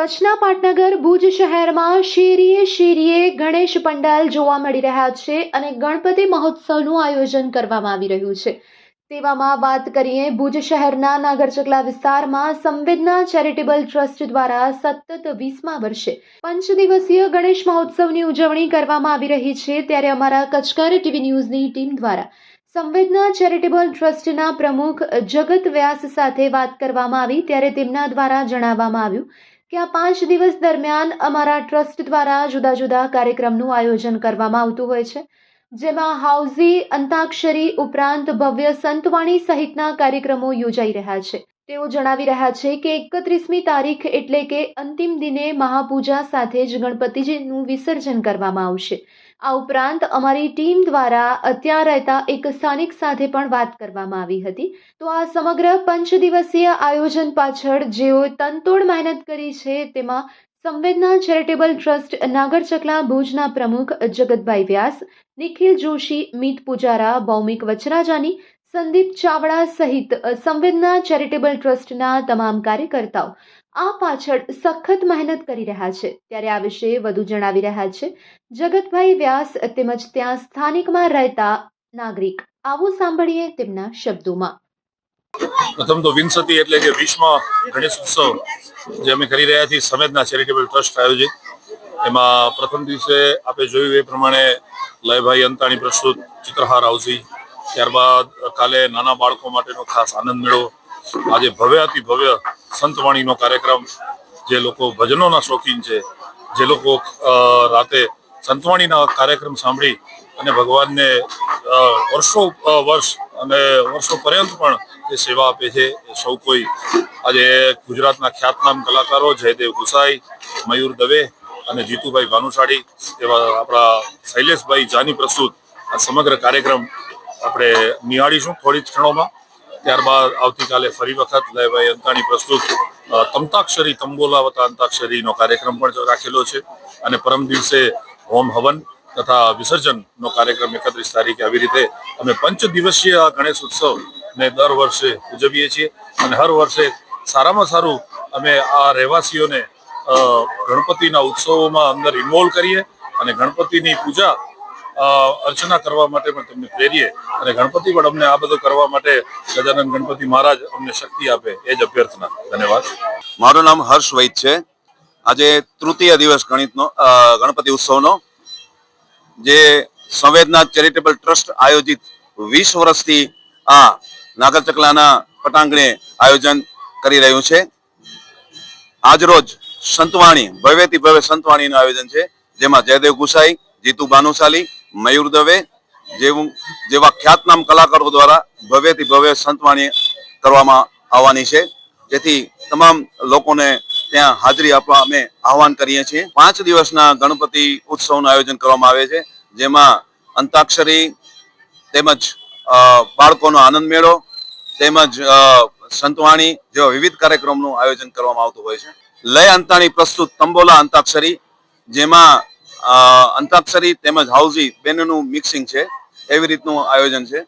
કચ્છના પાટનગર ભુજ શહેરમાં શેરીએ શેરીએ ગણેશ પંડાલ જોવા મળી રહ્યા છે અને ગણપતિ મહોત્સવનું આયોજન કરવામાં આવી રહ્યું છે. તેવામાં વાત કરીએ ભુજ શહેરના નાગરચકલા વિસ્તારમાં સંવેદના ચેરિટેબલ ટ્રસ્ટ દ્વારા સતત વીસમા વર્ષે પંચ દિવસીય ગણેશ મહોત્સવની ઉજવણી કરવામાં આવી રહી છે ત્યારે અમારા કચકર ટીવી ન્યૂઝની ટીમ દ્વારા સંવેદના ચેરિટેબલ ટ્રસ્ટના પ્રમુખ જગત વ્યાસ સાથે વાત કરવામાં આવી ત્યારે તેમના દ્વારા જણાવવામાં આવ્યું કે આ પાંચ દિવસ દરમિયાન અમારા ટ્રસ્ટ દ્વારા જુદા જુદા કાર્યક્રમનું આયોજન કરવામાં આવતું હોય છે, જેમાં હાઉઝી, અંતાક્ષરી ઉપરાંત ભવ્ય સંતવાણી સહિતના કાર્યક્રમો યોજાઈ રહ્યા છે. તેઓ જણાવી રહ્યા છે કે એકત્રીસમી તારીખ એટલે કે અંતિમ દિને મહાપૂજા સાથે જ ગણપતિજીનું વિસર્જન કરવામાં આવશે. આ ઉપરાંત અમારી ટીમ દ્વારા અત્યાં રહેતા એક સ્થાનિક સાથે પણ વાત કરવામાં આવી હતી. તો આ સમગ્ર પંચ દિવસીય આયોજન પાછળ જેઓએ તનતોડ મહેનત કરી છે તેમાં સંવેદના ચેરિટેબલ ટ્રસ્ટ નાગરચકલા ભુજના પ્રમુખ જગતભાઈ વ્યાસ, નિખિલ જોશી, મીત પૂજારા ભૌમિક વચરાજાની સંદીપ ચાવડા સહિત સંવેદના ચેરિટેબલ ટ્રસ્ટના તમામ કાર્યકર્તાઓ આ પાછળ સખત મહેનત કરી રહ્યા છે. ત્યારે આ વિશે વધુ જણાવી રહ્યા છે. જગતભાઈ વ્યાસ તેમજ ત્યાં સ્થાનિકમાં રહેતા નાગરિક. આવું સાંભળીએ તેમના શબ્દોમાં. પ્રથમ તો વિંશતિ એટલે કે વીસમાં ગણેશ ઉત્સવ જે અમે કરી રહ્યા છીએ, સંવેદના ચેરિટેબલ ટ્રસ્ટ આયોજિત. એમાં પ્રથમ દિવસે આપણે જોયું એ પ્રમાણે લયભાઈ અંતાણી પ્રસ્તુત ચિત્રહાર હાઉસી ત્યારબાદ કાલે નાના બાળકો માટેનો ખાસ આનંદ મેળો આજે ભવ્ય, અતિ ભવ્ય સંતવાણીનો કાર્યક્રમ જે લોકો ભજનોના શોખીન છે, જે લોકો રાતે સંતવાણીના કાર્યક્રમ સાંભળી અને ભગવાનને વર્ષો વર્ષ અને વર્ષો પર્યંત પણ એ સેવા આપે છે. સૌ કોઈ આજે ગુજરાતના ખ્યાતનામ કલાકારો જયદેવ ગુસાઈ, મયુર દવે અને જીતુભાઈ ભાનુશાળી એવા આપણા શૈલેષભાઈ જાની પ્રસ્તુત આ સમગ્ર કાર્યક્રમ આપણે નિહાળીશું થોડી જ ક્ષણોમાં. ત્યારબાદ આવતીકાલે ફરી વખત લયભાઈ અંતાણી પ્રસ્તુત તમતાક્ષરી તંબોલાવતા અંતાક્ષરીનો કાર્યક્રમ પણ રાખેલો છે. અને પરમ દિવસે હોમ હવન તથા વિસર્જનનો કાર્યક્રમ એકત્રીસ તારીખે આવી રીતે અમે પંચ દિવસીય આ ગણેશ ઉત્સવ ને દર વર્ષે ઉજવીએ છીએ. અને હર વર્ષે સારામાં સારું અમે આ રહેવાસીઓને ગણપતિના ઉત્સવોમાં અંદર ઇન્વોલ્વ કરીએ અને ગણપતિની પૂજા અર્ચના કરવા માટે પણ તમને પ્રેરીએ અને ગણપતિ પણ અમને આ બધું કરવા માટે ગજાનંદ ગણપતિ મહારાજ અમને શક્તિ આપે એ જ અભ્યર્થના. ધન્યવાદ. મારું નામ હર્ષ વૈદ છે. આજે તૃતીય દિવસ ગણિતનો ગણપતિ ઉત્સવનો, જે સંવેદના ચેરિટેબલ ટ્રસ્ટ આયોજિત વીસ વર્ષથી આ નાગરચકલાના પટાંગણે આયોજન કરી રહ્યું છે. આજરોજ સંતવાણી, ભવ્યથી ભવ્ય સંતવાણીનું આયોજન છે, જેમાં જયદેવ ગુસાઈ, જીતુ ભાનુશાલી મયુર દવે, જેવું, જેવા ખ્યાતનામ કલાકારો દ્વારા ભવ્યથી ભવ્ય સંતવાણી કરવામાં આવવાની છે. જેથી તમામ લોકોને ત્યાં હાજરી આપવા અમે આહવાન કરીએ છીએ. પાંચ દિવસના ગણપતિ ઉત્સવનું આયોજન કરવામાં આવે છે, જેમાં અંતાક્ષરી તેમજ બાળકોનો આનંદ મેળો, તેમજ સંતવાણી જેવા વિવિધ કાર્યક્રમનું આયોજન કરવામાં આવતું હોય છે. લય અંતાણી પ્રસ્તુત તંબોલા અંતાક્ષરી, જેમાં અંતાક્ષરી તેમજ હાઉઝી બંનેનું મિક્સિંગ છે. એવી રીતનું આયોજન છે.